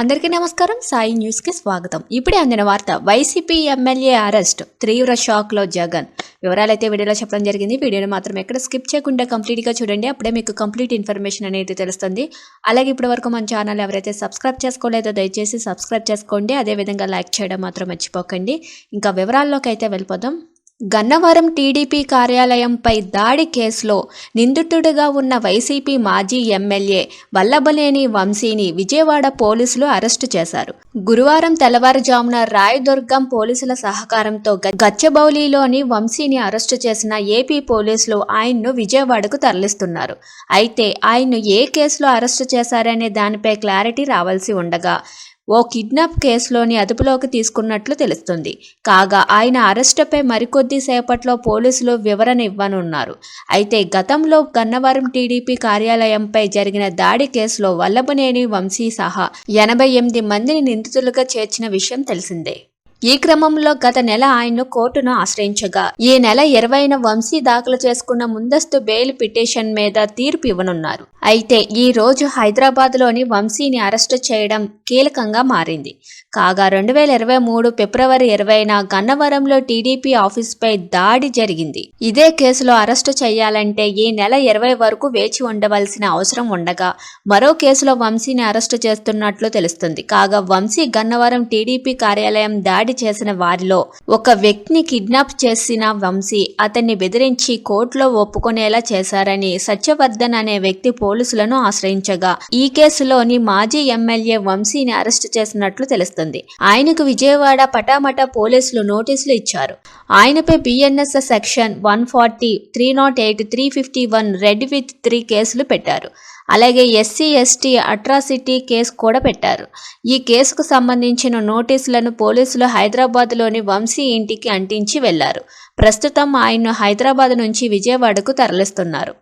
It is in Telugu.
అందరికీ నమస్కారం. సాయి న్యూస్కి స్వాగతం. ఇప్పుడే అందిన వార్త వైసీపీ ఎమ్మెల్యే అరెస్ట్ తీవ్ర షాక్లో జగన్. వివరాలైతే వీడియోలో చెప్పడం జరిగింది. వీడియోని మాత్రం ఎక్కడ స్కిప్ చేయకుండా కంప్లీట్గా చూడండి. అప్పుడే మీకు కంప్లీట్ ఇన్ఫర్మేషన్ అనేది తెలుస్తుంది. అలాగే ఇప్పటి వరకు మన ఛానల్ ఎవరైతే సబ్స్క్రైబ్ చేసుకోలేదో దయచేసి సబ్స్క్రైబ్ చేసుకోండి. అదేవిధంగా లైక్ చేయడం మాత్రం మర్చిపోకండి. ఇంకా వివరాల్లోకి అయితే వెళ్ళిపోదాం. గన్నవరం టీడీపీ కార్యాలయంపై దాడి కేసులో నిందితుడిగా ఉన్న వైసీపీ మాజీ ఎమ్మెల్యే వల్లభనేని వంశీని విజయవాడ పోలీసులు అరెస్టు చేశారు. గురువారం తెల్లవారుజామున రాయదుర్గం పోలీసుల సహకారంతో గ- గచ్చబౌలిలోని వంశీని అరెస్టు చేసిన ఏపీ పోలీసులు ఆయన్ను విజయవాడకు తరలిస్తున్నారు. అయితే ఆయన్ను ఏ కేసులో అరెస్టు చేశారనే దానిపై క్లారిటీ రావాల్సి ఉండగా ఓ కిడ్నాప్ కేసులోని అదుపులోకి తీసుకున్నట్లు తెలుస్తుంది. కాగా ఆయన అరెస్టుపై మరికొద్ది సేపట్లో పోలీసులు వివరణ ఇవ్వనున్నారు. అయితే గతంలో గన్నవరం టీడీపీ కార్యాలయంపై జరిగిన దాడి కేసులో వల్లభనేని వంశీ సహా ఎనభై ఎనిమిది మందిని నిందితులుగా చేర్చిన విషయం తెలిసిందే. ఈ క్రమంలో గత నెల ఆయన్ను కోర్టును ఆశ్రయించగా ఈ నెల ఇరవైన వంశీ దాఖలు చేసుకున్న ముందస్తు బెయిల్ పిటిషన్ మీద తీర్పు ఇవ్వనున్నారు. అయితే ఈ రోజు హైదరాబాద్లోని వంశీని అరెస్టు చేయడం కీలకంగా మారింది. కాగా రెండు వేల ఇరవై మూడు ఫిబ్రవరి ఇరవైన గన్నవరంలో టీడీపీ ఆఫీస్పై దాడి జరిగింది. ఇదే కేసులో అరెస్టు చేయాలంటే ఈ నెల ఇరవై వరకు వేచి ఉండవలసిన అవసరం ఉండగా మరో కేసులో వంశీని అరెస్టు చేస్తున్నట్లు తెలుస్తుంది. కాగా వంశీ గన్నవరం టీడీపీ కార్యాలయం దాడి దాడి చేసిన వారిలో ఒక వ్యక్తిని కిడ్నాప్ చేసిన వంశీ అతన్ని బెదిరించి కోర్టులో ఒప్పుకునేలా చేశారని సత్యవర్ధన్ అనే వ్యక్తి పోలీసులను ఆశ్రయించగా ఈ కేసులోని మాజీ ఎమ్మెల్యే వంశీని అరెస్టు చేసినట్లు తెలుస్తుంది. ఆయనకు విజయవాడ పటామట పోలీసులు నోటీసులు ఇచ్చారు. ఆయనపై BNS section one forty three not eight three fifty one read with three కేసులు పెట్టారు. అలాగే ఎస్సీ ఎస్టీ అట్రాసిటీ కేసు కూడా పెట్టారు. ఈ కేసుకు సంబంధించిన నోటీసులను పోలీసులు హైదరాబాద్లోని వంశీ ఇంటికి అంటించి వెళ్ళారు. ప్రస్తుతం ఆయన్ను హైదరాబాద్ నుంచి విజయవాడకు తరలిస్తున్నారు.